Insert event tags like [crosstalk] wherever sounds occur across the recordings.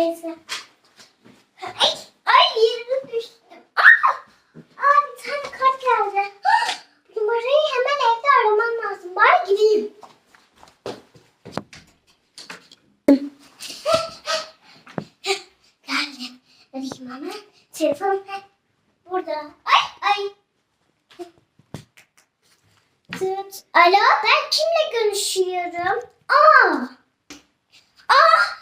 Neyse. Ay, ay yerine düştüm. Aa! Aa bir tane kart geldi. [gasps] Numarayı hemen evde aramam lazım. Bari gideyim. Geldi. Arayayım hemen. Telefon burada. Ay ay. Alo ben kimle görüşüyorum? Aa. Aa.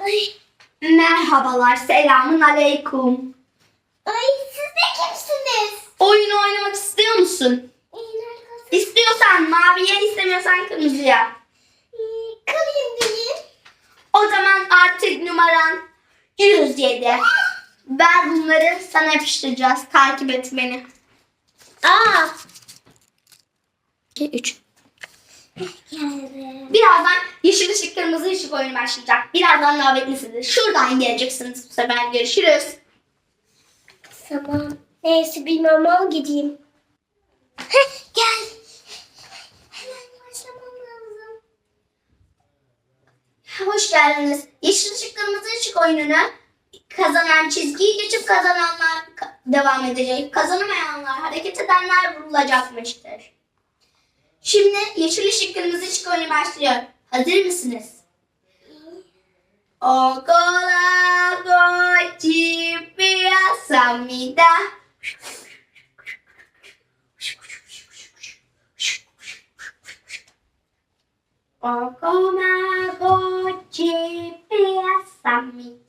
Ay. Merhabalar, selamun aleyküm. Ay siz de kimsiniz? Oyun oynamak istiyor musun? İstiyorsan maviye, istemiyorsan kırmızıya. İyi, Kalayım benim. O zaman artık numaran 107. Ben bunları sana yapıştıracağız. Takip et beni. Aa. 2, 3. Birazdan yeşil ışık, kırmızı ışık oyunu başlayacak. Birazdan davetlisidir. Şuradan geleceksiniz bu sefer. Görüşürüz. Tamam. Neyse bilmem al gideyim. Heh, gel. Hemen başlamam lazım. Hoş geldiniz. Yeşil ışık, kırmızı ışık oyununu kazanan çizgiyi geçip kazananlar ka- devam edecek. Kazanamayanlar, hareket edenler vurulacakmıştır. Şimdi yeşil ışık, kırmızı ışık oyunu başlıyor. Hazır mısınız? Okola gochi piyasamida. Okoma gochi piyasamida.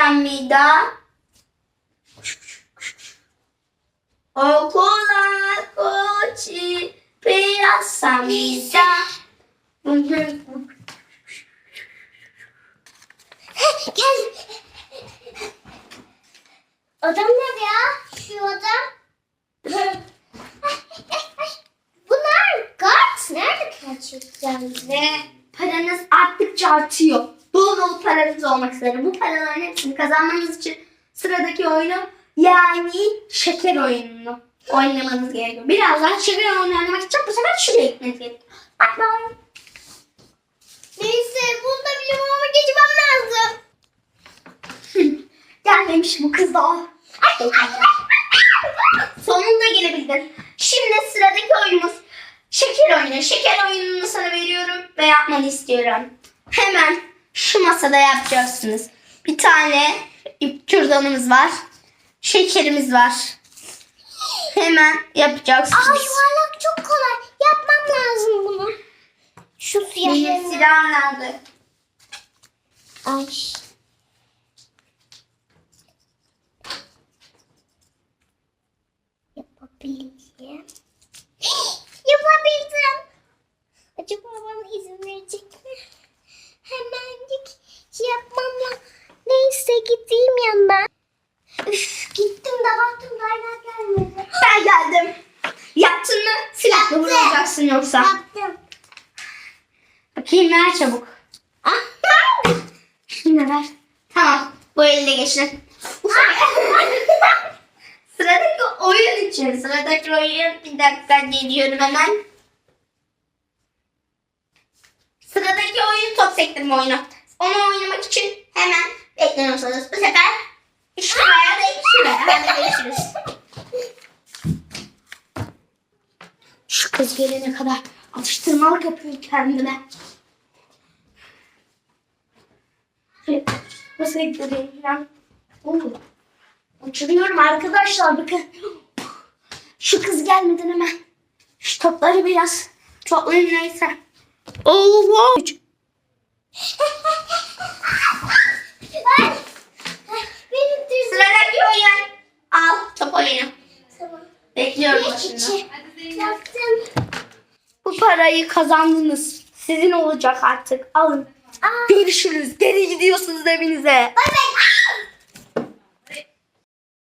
Piyasamida. Okola gochi piyasamida. Heh, gel. Adam nerede ya? Şu adam. Bunlar kart nerede gerçekten? Ve paranız arttıkça artıyor. Bol bol paranız olmak üzere. Bu paraların hepsini kazanmanız için sıradaki oyunu yani şeker oyununu oynamanız gerekiyor. Birazdan şeker oyunu oynamak için bu sefer şuraya gitmeniz gerekiyor. Bak bak. Neyse bunda bilim ama geçmem lazım. [laughs] Gelmemiş bu kız daha. Sonunda gelebildin. Şimdi sıradaki oyunumuz şeker oyunu. Şeker oyununu sana veriyorum ve yapmanı istiyorum. Hemen şu masada yapacaksınız. Bir tane ip kürdanımız var. Şekerimiz var. Hemen Aa yapacaksınız. yuvarlak çok kolay. Yapmam lazım bunu. Şu Benim siyahlarını. silahım nerede? Ay. Yapabileceğim. Vuracaksın yoksa. Yaptım. Bakayım ver çabuk. Ah, Şimdi ver. Tamam. Bu elde geçin. [laughs] Sıradaki oyun için. Sıradaki oyun bir dakika geliyorum hemen. Sıradaki oyun top sektirme oyunu. Onu oynamak için hemen bekliyorsunuz. Bu sefer şuraya değil şuraya. Hadi görüşürüz. Şu kız gelene kadar atıştırmalık yapıyor kendine. Nasıl ekleyebilirim? Uçuruyorum arkadaşlar bakın. Şu kız gelmeden hemen. Şu topları biraz toplayayım neyse. Düz. Sıradaki oyun. Al top oyunu. Tamam. Bekliyorum başında. Parayı kazandınız. Sizin olacak artık. Alın. Aa. Görüşürüz. Geri gidiyorsunuz evinize. Bay bay.